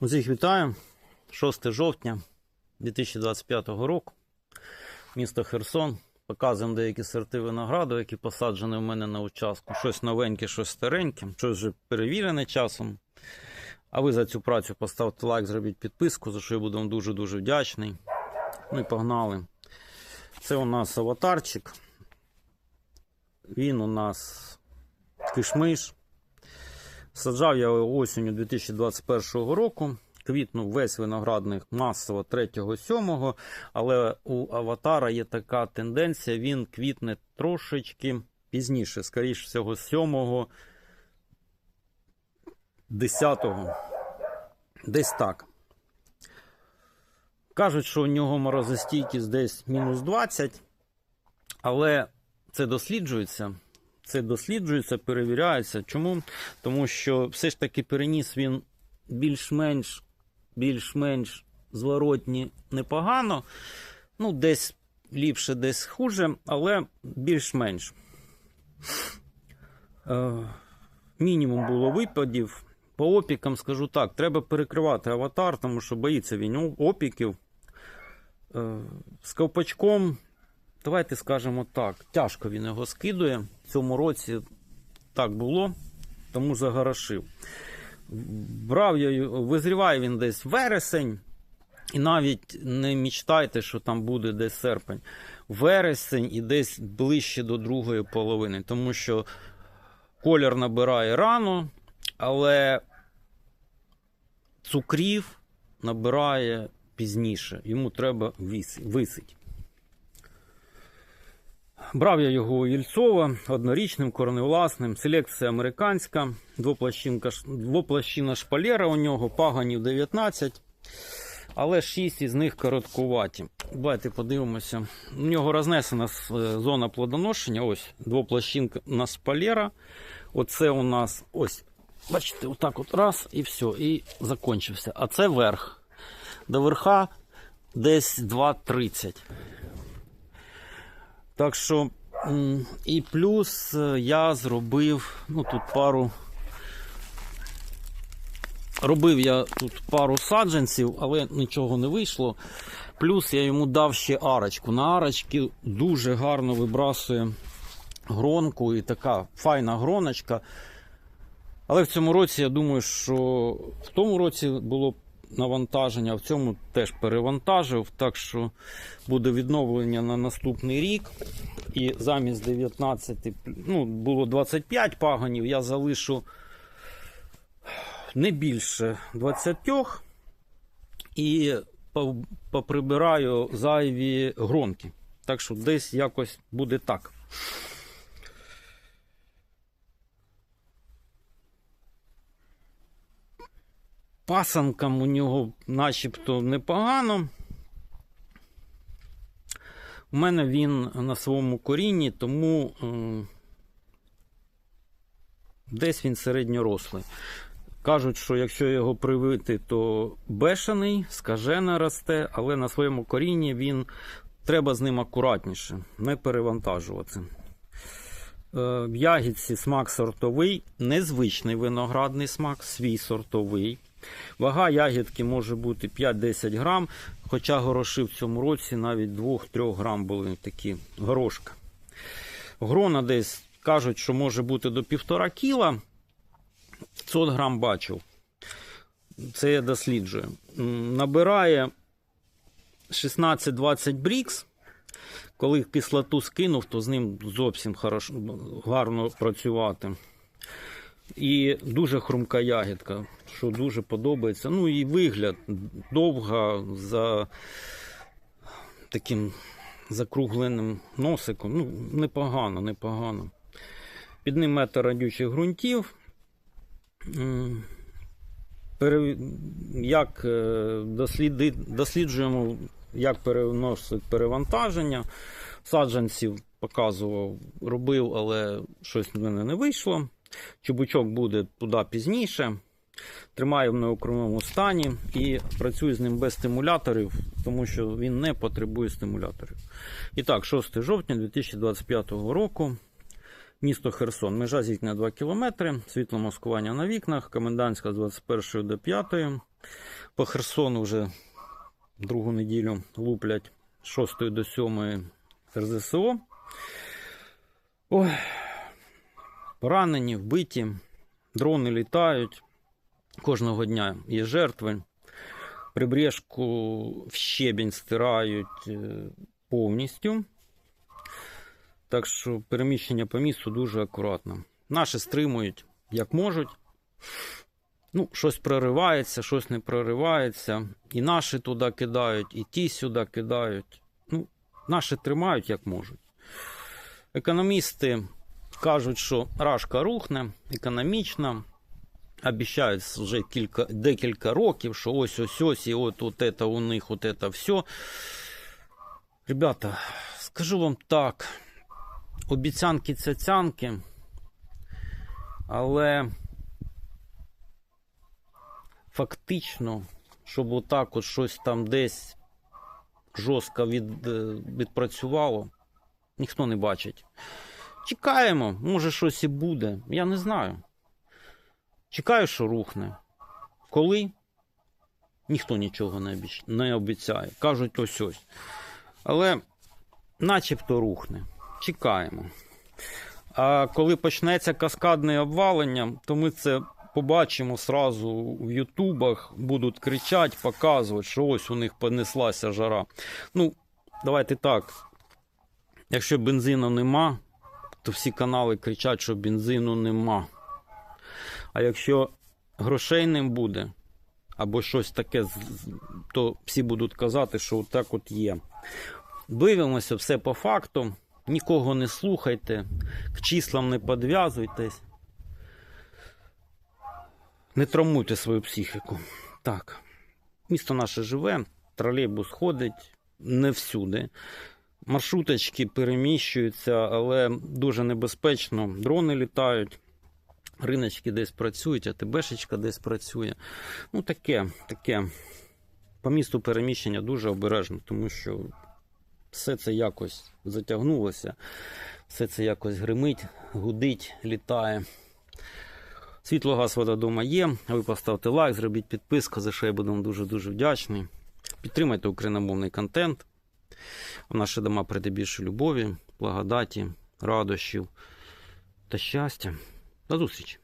Усіх вітаю. 6 жовтня 2025 року. Місто Херсон. Показуємо деякі сорти винограду, які посаджені в мене на участку. Щось новеньке, щось стареньке, щось вже перевірене часом. А ви за цю працю поставте лайк, зробіть підписку, за що я буду вам дуже-дуже вдячний. Ну і погнали. Це у нас аватарчик. Він у нас кишмиш. Саджав я осінню 2021 року. Квітнув весь виноградник масово 3-7, але у аватара є така тенденція, він квітне трошечки пізніше, скоріш всього, 7 10 Десь так. Кажуть, що у нього морозостійкість десь мінус 20, але це досліджується. Це досліджується, перевіряється. Чому? Тому що все ж таки переніс він більш-менш більш-менш зворотні непогано. Ну, десь ліпше, десь хуже, але більш-менш. Е, мінімум було випадів. По опікам скажу так: треба перекривати аватар, тому що боїться він опіків. Е, з ковпачком, давайте скажемо так, тяжко він його скидує. В цьому році так було, тому загорошив. Брав я визріває він десь вересень, і навіть не мічтайте, що там буде десь серпень. Вересень і десь ближче до другої половини, тому що колір набирає рано, але цукрів набирає пізніше. Йому треба висить. Брав я його у Єльцова однорічним, корневласним, селекція американська, двоплощинка, двоплощина шпалера у нього, паганів 19, але 6 із них короткуваті. Давайте подивимося. У нього рознесена зона плодоношення. Ось двоплощинка на шпалера. Оце у нас ось, бачите, отак от раз і все, і закінчився. А це верх. До верха десь 2,30. Так що, і плюс я зробив, ну тут пару. Робив я тут пару саджанців, але нічого не вийшло. Плюс я йому дав ще арочку. На арочки дуже гарно вибрасує гронку і така файна гроночка. Але в цьому році я думаю, що в тому році було навантаження, в цьому теж перевантажив, так що буде відновлення на наступний рік. І замість 19, ну, було 25 паганів, я залишу не більше 20 і поприбираю зайві гронки. Так що десь якось буде так. Пасанкам у нього начебто непогано. У мене він на своєму корінні, тому е, десь він середньорослий. Кажуть, що якщо його привити, то бешений, скажено росте, але на своєму корінні він треба з ним акуратніше, не перевантажувати. Е, в ягідці смак сортовий, незвичний виноградний смак, свій сортовий. Вага ягідки може бути 5-10 грам, хоча гороши в цьому році навіть 2-3 грам були такі горошка. Грона десь кажуть, що може бути до 1,5 кіла. 500 грам бачив. Це я досліджую. Набирає 16-20 брікс. Коли кислоту скинув, то з ним зовсім хорошо, гарно працювати. І дуже хрумка ягідка, що дуже подобається. Ну і вигляд довга за таким закругленим носиком. Ну, непогано, непогано. Під ним метр радючих ґрунтів. Як е, досліджуємо, як переносить перевантаження. Саджанців показував, робив, але щось в мене не вийшло. Чубучок буде туди пізніше. Тримаю в неокремому стані і працюю з ним без стимуляторів, тому що він не потребує стимуляторів. І так, 6 жовтня 2025 року. Місто Херсон. Межа зіткнення 2 км, світло маскування на вікнах, комендантська з 21 до 5. По Херсону вже другу неділю луплять з 6 до 7 РЗСО. Ой, поранені, вбиті, дрони літають. Кожного дня є жертви. Прибрежку в щебінь стирають е, повністю. Так що переміщення по місту дуже акуратно. Наші стримують як можуть. Ну, щось проривається, щось не проривається. І наші туди кидають, і ті сюди кидають. Ну, наші тримають як можуть. Економісти кажуть, що рашка рухне економічно. Обіцяють вже кілька, декілька років, що ось ось ось, і от, от это у них, от это все. Ребята, скажу вам так, обіцянки цяцянки, але фактично, щоб отак от щось там десь жорстко від, е, відпрацювало, ніхто не бачить. Чекаємо, може щось і буде, я не знаю. Чекаю, що рухне. Коли? Ніхто нічого не, обіч... не обіцяє. Кажуть ось ось. Але начебто рухне. Чекаємо. А коли почнеться каскадне обвалення, то ми це побачимо сразу в Ютубах, будуть кричати, показувати, що ось у них понеслася жара. Ну, давайте так. Якщо бензину нема, то всі канали кричать, що бензину нема. А якщо грошей не буде, або щось таке, то всі будуть казати, що так от є. Дивимося все по факту, нікого не слухайте, к числам не підв'язуйтесь. Не травмуйте свою психіку. Так. Місто наше живе, тролейбус ходить не всюди. Маршруточки переміщуються, але дуже небезпечно. Дрони літають. Риночки десь працюють, а ТБшечка десь працює. Ну, таке, таке. По місту переміщення дуже обережно, тому що все це якось затягнулося, все це якось гримить, гудить, літає. Світло, газ, вода дома є. Ви поставте лайк, зробіть підписку, за що я буду вам дуже-дуже вдячний. Підтримайте україномовний контент. В наші дома прийде більше любові, благодаті, радощів та щастя. До зустрічі!